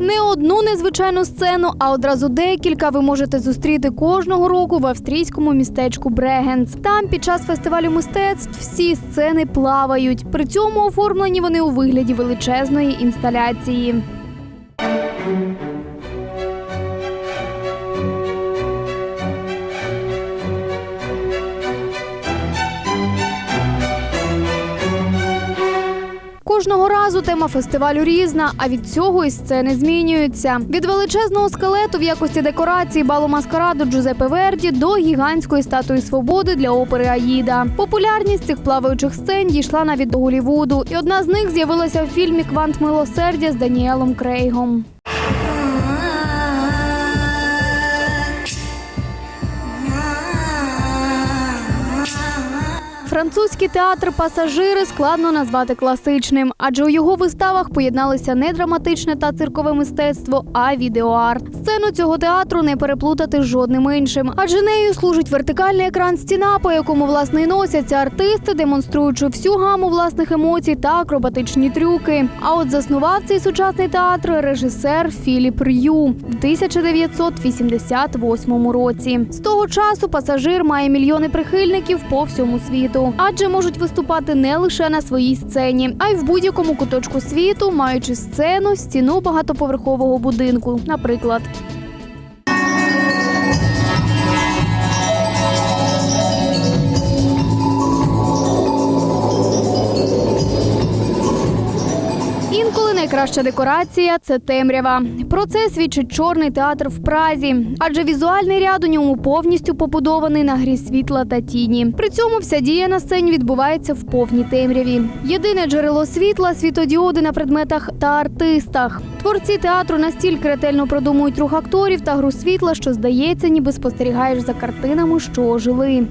Не одну незвичайну сцену, а одразу декілька ви можете зустріти кожного року в австрійському містечку Брегенц. Там під час фестивалю мистецтв всі сцени плавають. При цьому оформлені вони у вигляді величезної інсталяції. Кожного разу тема фестивалю різна, а від цього і сцени змінюються. Від величезного скелету в якості декорації балу маскараду Джузепе Верді до гігантської статуї свободи для опери Аїда. Популярність цих плаваючих сцен дійшла навіть до Голівуду, і одна з них з'явилася в фільмі Квант милосердя з Даніелом Крейгом. Французький театр Пасажири складно назвати класичним, адже у його виставах поєдналися не драматичне та циркове мистецтво, а відеоарт. Сцену цього театру не переплутати з жодним іншим, адже нею служить вертикальний екран стіна, по якому власне носяться артисти, демонструючи всю гаму власних емоцій та акробатичні трюки. А от заснував цей сучасний театр режисер Філіп Р'ю в 1988 році. З того часу пасажир має мільйони прихильників по всьому світу, адже можуть виступати не лише на своїй сцені, а й в будь-якому куточку світу, маючи сцену, стіну багатоповерхового будинку, наприклад. Найкраща декорація це темрява. Про це свідчить чорний театр в Празі, адже візуальний ряд у ньому повністю побудований на грі світла та тіні. При цьому вся дія на сцені відбувається в повній темряві. Єдине джерело світла світодіоди на предметах та артистах. Творці театру настільки ретельно продумують рух акторів та гру світла, що здається, ніби спостерігаєш за картинами, що ожили.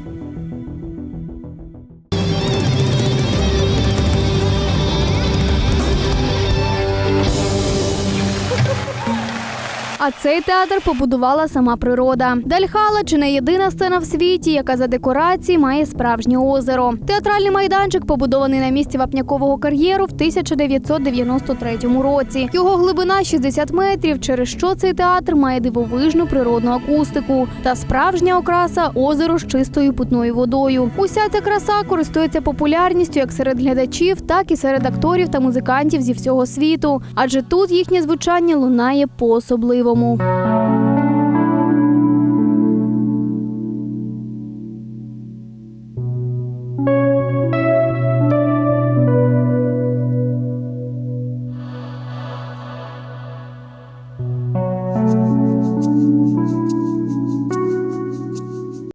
А цей театр побудувала сама природа. Дальхала чи не єдина сцена в світі, яка за декорації має справжнє озеро. Театральний майданчик побудований на місці вапнякового кар'єру в 1993 році. Його глибина 60 метрів, через що цей театр має дивовижну природну акустику та справжня окраса озеро з чистою питною водою. Уся ця краса користується популярністю як серед глядачів, так і серед акторів та музикантів зі всього світу, адже тут їхнє звучання лунає Silbomu.